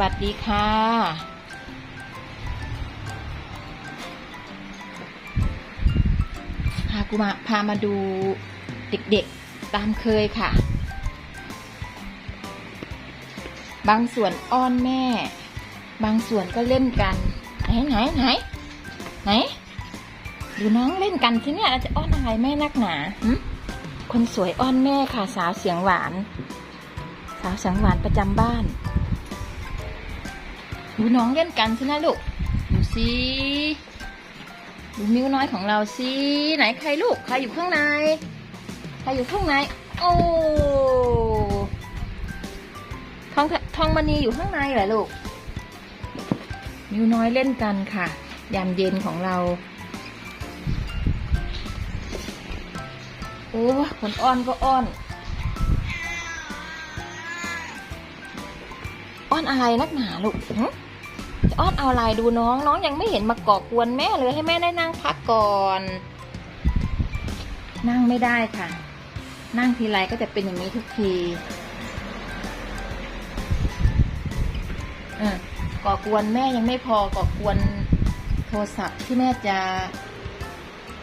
วัสดีค่ะพากูมาพามาดูเด็กๆตามเคยค่ะ บางส่วนอ้อนแม่ บางส่วนก็เล่นกัน ไหนไหนไหนไหนดูน้องเล่นกันที่เนี่ยเราจะอ้อนอะไรแม่นักหนาคนสวยอ้อนแม่ค่ะ สาวเสียงหวาน สาวเสียงหวานประจำบ้าน ดูน้องเล่นกันสินะลูก ดูสิดูนิ้วน้อยของเราสิไหนใครลูก ใครอยู่ข้างใน ใครอยู่ข้างใน โอ้ทองทองมณีอยู่ข้างในเหรอลูก นิ้วน้อยเล่นกันค่ะ ยามเย็นของเรา โอ้คนอ้อนก็อ้อนอ้อนอะไรนักหนาลูกหึ อ้อนเอาอะไรดูน้องน้องยังไม่เห็นมาก่อกวนแม่เลยให้แม่ได้นั่งพักก่อน นั่งไม่ได้ค่ะ นั่งทีไรก็จะเป็นอย่างนี้ทุกทีก่อกวนแม่ยังไม่พอก่อกวนโทรศัพท์ที่แม่จะ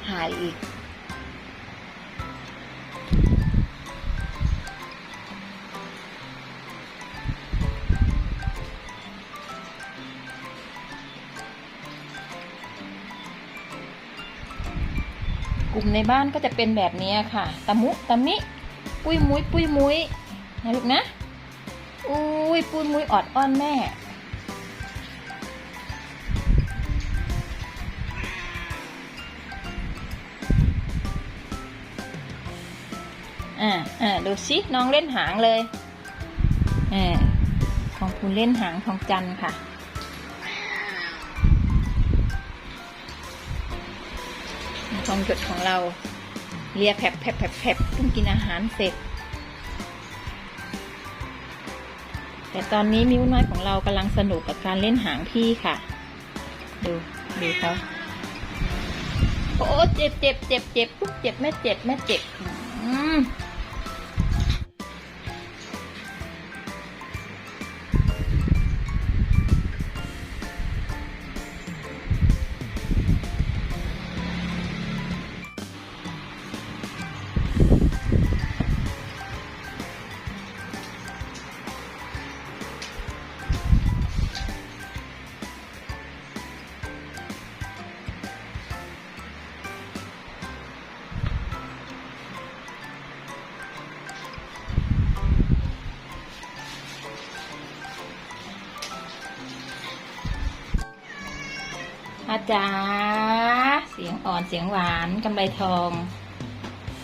หายอีก ลุ่มในบ้านก็จะเป็นแบบนี้ค่ะตะมุตะมิ ปุ้ยมุ้ย ปุ้ยมุ้ยนะลูกนะอุ้ยปุ้ยมุ้ยออดอ้อนแม่ อ่าอ่าดูสิน้องเล่นหางเลยอ่าของคุณเล่นหางทองจันค่ะ ทองหยดของเรา เลียแผลบแผลบแผบแผบเพิ่งกินอาหารเสร็จ แต่ตอนนี้มิ้วน้อยของเรากำลังสนุกกับการเล่นหางพี่ค่ะ ดูดูเขาโอ้เจ็บเจ็บเจ็บเจ็บปุ๊บเจ็บแม่เจ็บแม่เจ็บอืม อาจารย์เสียงอ่อนเสียงหวานกำไรทอง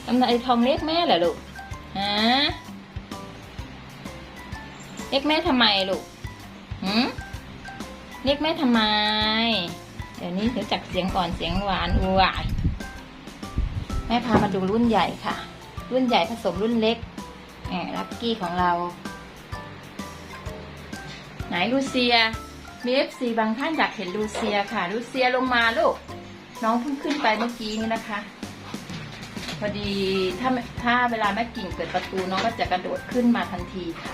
กำไรทองเรียกแม่เหรอลูกฮะเรียกแม่ทำไมลูกหืมเรียกแม่ทำไม เดี๋ยวนี้รู้จักเสียงอ่อนเสียงหวานอวายแม่พามาดูรุ่นใหญ่ค่ะ รุ่นใหญ่ผสมรุ่นเล็กแหมลักกี้ของเรา ไหนลูเซีย มีเอฟซีบางท่านอยากเห็นลูเซียค่ะ ลูเซียลงมาลูก น้องเพิ่งขึ้นไปเมื่อกี้นี้นะคะ พอดีถ้าถ้าเวลาแม่กิ่งเปิดประตูน้องก็จะกระโดดขึ้นมาทันทีค่ะ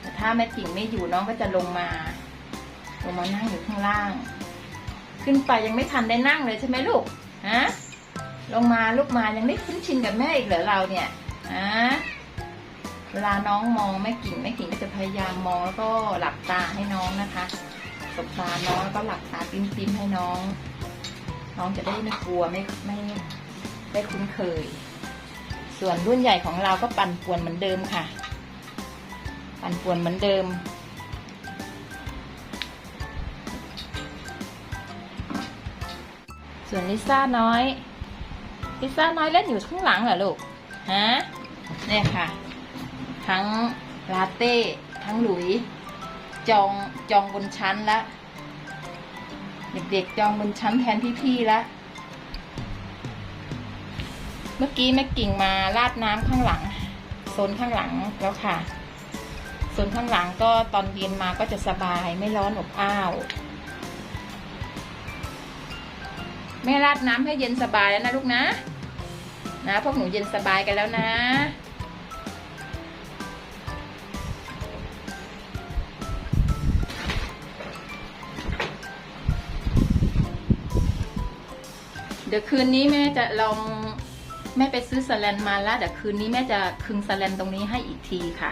แต่ถ้าแม่กิ่งไม่อยู่น้องก็จะลงมา ลงมานั่งอยู่ข้างล่าง ขึ้นไปยังไม่ทันได้นั่งเลยใช่ไหมลูกฮะลงมาลูกมายังไม่คุ้นชินกับแม่อีกเหรอเราเนี่ยฮะ เวลาน้องมองแม่กิ่งแม่กิ่งก็จะพยายามมองแล้วก็หลับตาให้น้องนะคะสบตาน้องแล้วก็หลับตาปิ้มปิ้มๆให้น้อง น้องจะได้ไม่กลัวไม่ไม่ได้คุ้นเคย ส่วนรุ่นใหญ่ของเราก็ปั่นป่วนเหมือนเดิมค่ะ ปั่นป่วนเหมือนเดิมส่วนลิซ่าน้อย ลิซ่าน้อยเล่นอยู่ข้างหลังเหรอลูก ฮะ เนี่ยค่ะ ทั้งลาเต้ ทั้งหลุย จองจองบนชั้นละ เด็กๆจองบนชั้นแทนพี่ๆละ เมื่อกี้แม่กิ่งมาราดน้ำข้างหลังโซนข้างหลังแล้วค่ะโซนข้างหลังก็ตอนเย็นมาก็จะสบายไม่ร้อนอบอ้าวแม่ราดน้ำให้เย็นสบายแล้วนะลูกนะ นะพวกหนูเย็นสบายกันแล้วนะ เดี๋ยวคืนนี้แม่จะลองแม่ไปซื้อสแลนมาแล้วเดี๋ยวคืนนี้แม่จะคึงสแลนตรงนี้ให้อีกทีค่ะ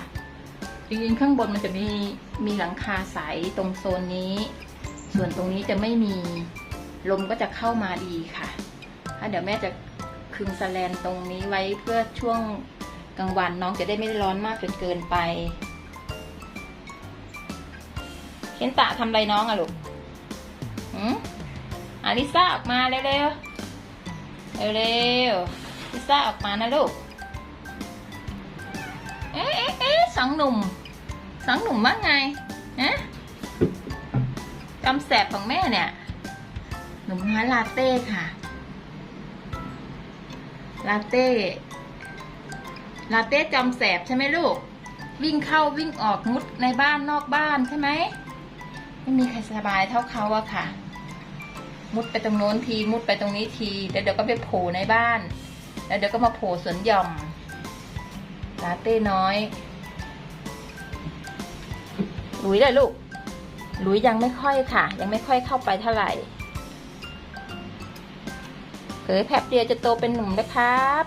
จริงๆข้างบนมันจะมีมีหลังคาใสตรงโซนนี้ ส่วนตรงนี้จะไม่มีลมก็จะเข้ามาดีค่ะถ้าเดี๋ยวแม่จะคึงสแลนตรงนี้ไว้เพื่อช่วงกลางวันน้องจะได้ไม่ร้อนมากจนเกินไปเคนตะทำไรน้องอะลูกหืมอาลิซ่าออกมาเร็วๆ เร็วๆลิซซ่าออกมานะลูก เอ๊ะเอ๊ะเอ๊ะสองหนุ่ม สองหนุ่มว่าไงฮะจำแสบของแม่เนี่ย หนุ่มน้อยลาเต้ค่ะ ลาเต้ ลาเต้จำแสบใช่ไหมลูก วิ่งเข้าวิ่งออกมุดในบ้านนอกบ้านใช่ไหม ไม่มีใครสบายเท่าเขาอะค่ะ มุดไปตรงโน้นทีมุดไปตรงนี้ทีแล้วเดี๋ยวก็ไปโผล่ในบ้าน แล้วเดี๋ยวก็มาโผล่สวนหย่อมลาเต้น้อยหลุยเลยลูกหลุยยังไม่ค่อยค่ะ ยังไม่ค่อยเข้าไปเท่าไหร่เผยแป๊บเดียวจะโตเป็นหนุ่มแล้วครับ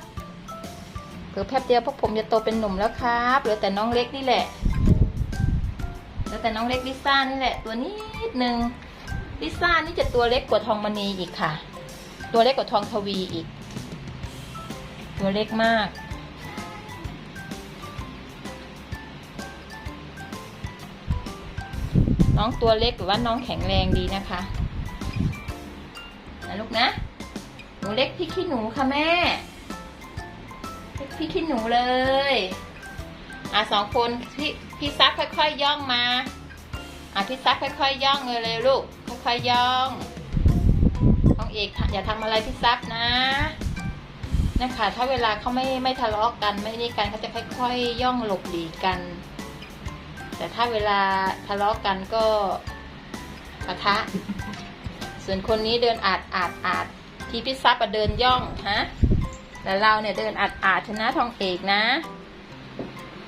เผยแป๊บเดียวพวกผมจะโตเป็นหนุ่มแล้วครับเหลือแต่น้องเล็กนี่แหละเหลือแต่น้องเล็กลิซ่านี่แหละ ตัวนิดนึง ลิซ่านี่จะตัวเล็กกว่าทองมณีอีกค่ะ ตัวเล็กกว่าทองทวีอีก ตัวเล็กมาก น้องตัวเล็กหรือว่าน้องแข็งแรงดีนะคะนะลูกนะ หนูเล็กพี่ขี้หนูค่ะแม่ เล็กพี่ขี้หนูเลย อะสองคนพี่พี่ซักค่อยๆยย่องมา อะพี่ซักค่อยๆย่องเลยเลยลูก ค่อยย่องน้องเอกอย่าทำอะไรพี่ซักนะนะคะถ้าเวลาเขาไม่ไม่ทะเลาะกันไม่นี่กันเขาจะค่อยๆย่องหลบหลีกกัน แต่ถ้าเวลาทะเลาะกันก็ปะทะ ส่วนคนนี้เดินอาดอาดอาดที่พิซซับอะเดินย่องฮะแต่เราเนี่ยเดินอาดอาดชนะทองเอกนะ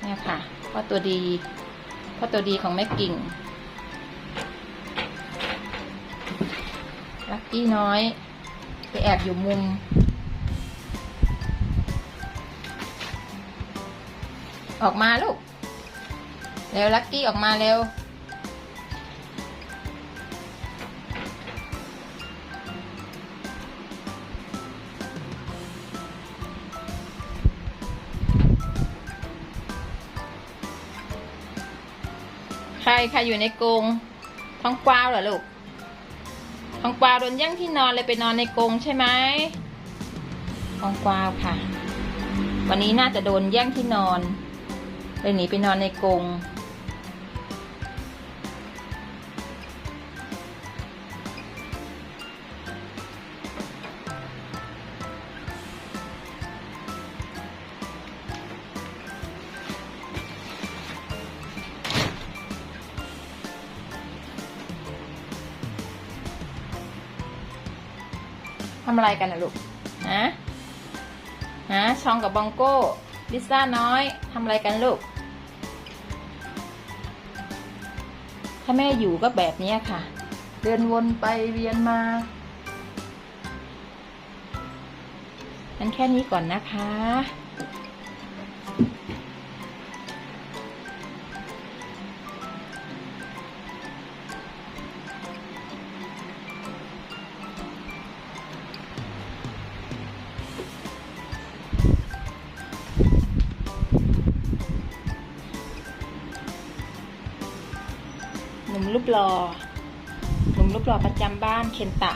เนี่ยค่ะพ่อตัวดีพ่อตัวดีของแม่กิ่ง ลักกี้น้อย ไปแอบอยู่มุม ออกมาลูก เร็วลักกี้ออกมาเร็ว ใครใครอยู่ในกรงท้องกวาวเหรอลูก ทองกวาวโดนย่งที่นอนเลยไปนอนในกรงใช่ไหมทองกวาวค่ะ วันนี้น่าจะโดนย่งที่นอนเลยหนีไปนอนในกรงำอะไรกันนะลูกฮะฮะชองกับบองโก้ลิซ่าน้อยทำอะไรกันลูก ถ้าแม่อยู่ก็แบบนี้ค่ะ เดินวนไปเวียนมางั้นแค่นี้ก่อนนะคะ รูปหล่อหนุ่มรูปหล่อประจำบ้านเคนตะ